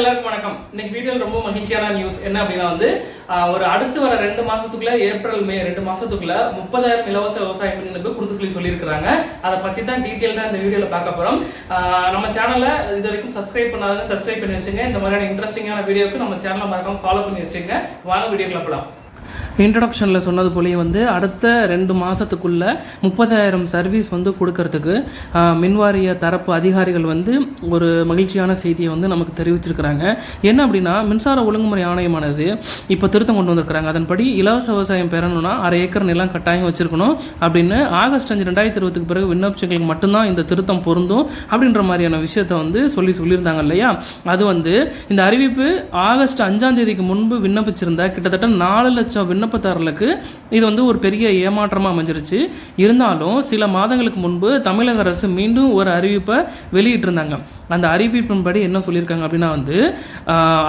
எல்லாருக்கும் வணக்கம். இன்னைக்கு வீடியோவில் ரொம்ப மகிழ்ச்சியான நியூஸ் என்ன அப்படின்னா வந்து ஒரு அடுத்து வர ரெண்டு மாசத்துக்குள்ள ஏப்ரல் மே ரெண்டு மாசத்துக்குள்ள முப்பதாயிரம் இலவச விவசாய மின் கொடுக்க சொல்லி சொல்லியிருக்கிறாங்க. அதை பத்தி தான் டீட்டெயிலாக இந்த வீடியோல பார்க்க போறோம். நம்ம சேனலை இது வரைக்கும் சப்ஸ்கிரைப் பண்ணாதவங்க சப்ஸ்கிரைப் பண்ணி வச்சுங்க. இந்த மாதிரியான இன்ட்ரெஸ்டிங்கான வீடியோக்கு நம்ம சேனலை மறக்காம ஃபாலோ பண்ணி வச்சுங்க. வாங்க வீடியோக்குள்ள போலாம். இன்ட்ரடக்ஷனில் சொன்னது போலயே வந்து அடுத்த ரெண்டு மாதத்துக்குள்ளே முப்பதாயிரம் சர்வீஸ் வந்து கொடுக்கறதுக்கு மின்வாரிய தரப்பு அதிகாரிகள் வந்து ஒரு மகிழ்ச்சியான செய்தியை வந்து நமக்கு தெரிவிச்சிருக்கிறாங்க. என்ன அப்படின்னா மின்சார ஒழுங்குமுறை ஆணையமானது இப்போ திருத்தம் கொண்டு வந்திருக்கிறாங்க. அதன்படி இலவச விவசாயம் பெறணும்னா அரை ஏக்கர் நிலம் கட்டாயம் வச்சிருக்கணும் அப்படின்னு ஆகஸ்ட் அஞ்சு ரெண்டாயிரத்தி இருபத்துக்கு பிறகு விண்ணப்பிச்சவங்களுக்கு மட்டும்தான் இந்த திருத்தம் பொருந்தும் அப்படின்ற மாதிரியான விஷயத்தை வந்து சொல்லி சொல்லியிருந்தாங்க இல்லையா? அது வந்து இந்த அறிவிப்பு ஆகஸ்ட் அஞ்சாம் தேதிக்கு முன்பு விண்ணப்பிச்சிருந்த கிட்டத்தட்ட நாலு லட்சம் விண்ணப்பதாரர்களுக்கு இது வந்து ஒரு பெரிய ஏமாற்றமாக அமைஞ்சிருச்சு. இருந்தாலும் சில மாதங்களுக்கு முன்பு தமிழக அரசு மீண்டும் ஒரு அறிவிப்பை வெளியிட்டிருந்தாங்க. அந்த அறிவிப்பின்படி என்ன சொல்லியிருக்காங்க அப்படின்னா வந்து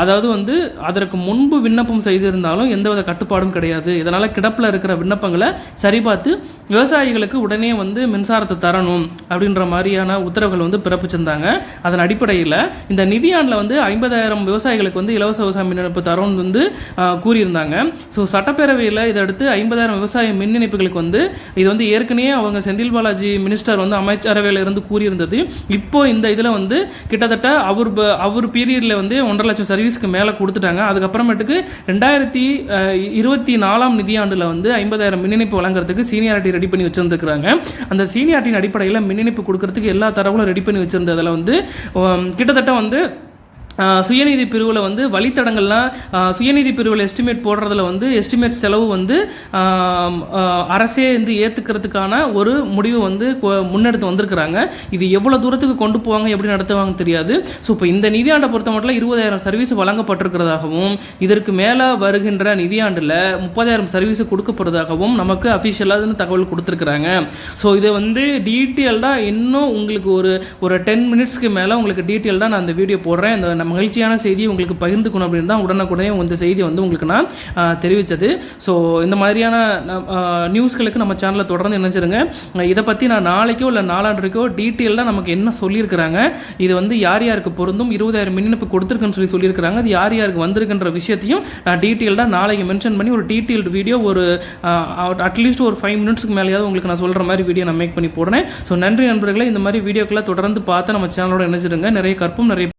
அதாவது வந்து அதற்கு முன்பு விண்ணப்பம் செய்திருந்தாலும் எந்தவித கட்டுப்பாடும் கிடையாது. இதனால் கிடப்பில் இருக்கிற விண்ணப்பங்களை சரிபார்த்து விவசாயிகளுக்கு உடனே வந்து மின்சாரத்தை தரணும் அப்படின்ற மாதிரியான உத்தரவுகள் வந்து பிறப்பிச்சிருந்தாங்க அதன் அடிப்படையில் இந்த நிதியாண்டில் வந்து ஐம்பதாயிரம் விவசாயிகளுக்கு வந்து இலவச விவசாய மின் இணைப்பு தரோம்னு வந்து கூறியிருந்தாங்க. ஸோ சட்டப்பேரவையில் இதை அடுத்து ஐம்பதாயிரம் விவசாய மின் இணைப்புகளுக்கு வந்து இது வந்து ஏற்கனவே அவங்க செந்தில் பாலாஜி மினிஸ்டர் வந்து அமைச்சரவையில் இருந்து கூறியிருந்தது. இப்போ இந்த இதில் வந்து கிட்டத்தட்ட அவர் ப- அவர் பீரியடில் வந்து ஒன்றரை லட்சம் சர்வீஸ்க்கு மேலே கொடுத்துட்டாங்க. அதுக்கப்புறமேட்டுக்கு ரெண்டாயிரத்தி இருபத்தி நாலாம் நிதியாண்டில் வந்து ஐம்பதாயிரம் மின் இணைப்பு வழங்குறதுக்கு சீனியாரிட்டி ரெடி பண்ணி வச்சுருந்துருக்காங்க அந்த சீனியாரிட்டியின் அடிப்படையில் மின் இணைப்பு கொடுக்கறதுக்கு எல்லா தரவுகளும் ரெடி பண்ணி வச்சுருந்ததில் வந்து கிட்டத்தட்ட வந்து சுயநிதி பிரிவில் வந்து வழித்தடங்கள்லாம் சுயநிதி பிரிவில் எஸ்டிமேட் போடுறதுல வந்து எஸ்டிமேட் செலவு வந்து அரசே வந்து ஏற்றுக்கிறதுக்கான ஒரு முடிவு வந்து கொ- முன்னெடுத்து வந்திருக்கிறாங்க. இது எவ்வளோ தூரத்துக்கு கொண்டு போவாங்க எப்படி நடத்துவாங்க தெரியாது. ஸோ இப்போ இந்த நிதியாண்டை பொறுத்த மட்டும் இருபதாயிரம் சர்வீஸ் வழங்கப்பட்டிருக்கிறதாகவும் இதற்கு மேலே வருகின்ற நிதியாண்டில் முப்பதாயிரம் சர்வீஸ் கொடுக்கப்படுறதாகவும் நமக்கு அஃபிஷியலாக தகவல் கொடுத்துருக்குறாங்க. ஸோ இதை வந்து டீட்டெயில்டாக இன்னும் உங்களுக்கு ஒரு ஒரு டென் மினிட்ஸ்க்கு மேலே உங்களுக்கு டீட்டெயில்டாக நான் அந்த வீடியோ போடுறேன். இந்த மகிழ்ச்சியான செய்தியை உங்களுக்கு பகிர்ந்துக்கணும் அப்படின்னு தான் உடனுக்குடனே இந்த செய்தி வந்து உங்களுக்கு நான் தெரிவித்தது ஸோ இந்த மாதிரியான நியூஸ்களுக்கு நம்ம சேனலை தொடர்ந்து நினைச்சிருங்க இதை பற்றி நான் நாளைக்கோ இல்லை நாளாண்டுக்கோ டீட்டெயிலாக நமக்கு என்ன சொல்லியிருக்கிறாங்க இது வந்து யார் யாருக்கு பொருந்தும் இருபதாயிரம் மின்னிப்பு கொடுத்துருக்குன்னு சொல்லி சொல்லியிருக்கிறாங்க அது யார் யாருக்கு வந்திருக்குன்ற விஷயத்தையும் நான் டீட்டெயில்டாக நாளைக்கு மென்ஷன் பண்ணி ஒரு டீட்டெயில்டு வீடியோ ஒரு அட்லீஸ்ட் ஒரு ஃபைவ் மினிட்ஸ்க்கு மேலேயாவது உங்களுக்கு நான் சொல்கிற மாதிரி வீடியோ நான் மேக் பண்ணி போடுறேன். ஸோ நன்றி நண்பர்களே இந்த மாதிரி வீடியோக்கெல்லாம் தொடர்ந்து பார்த்து நம்ம சேனலோட இணைச்சிருங்க நிறைய கற்பும் நிறைய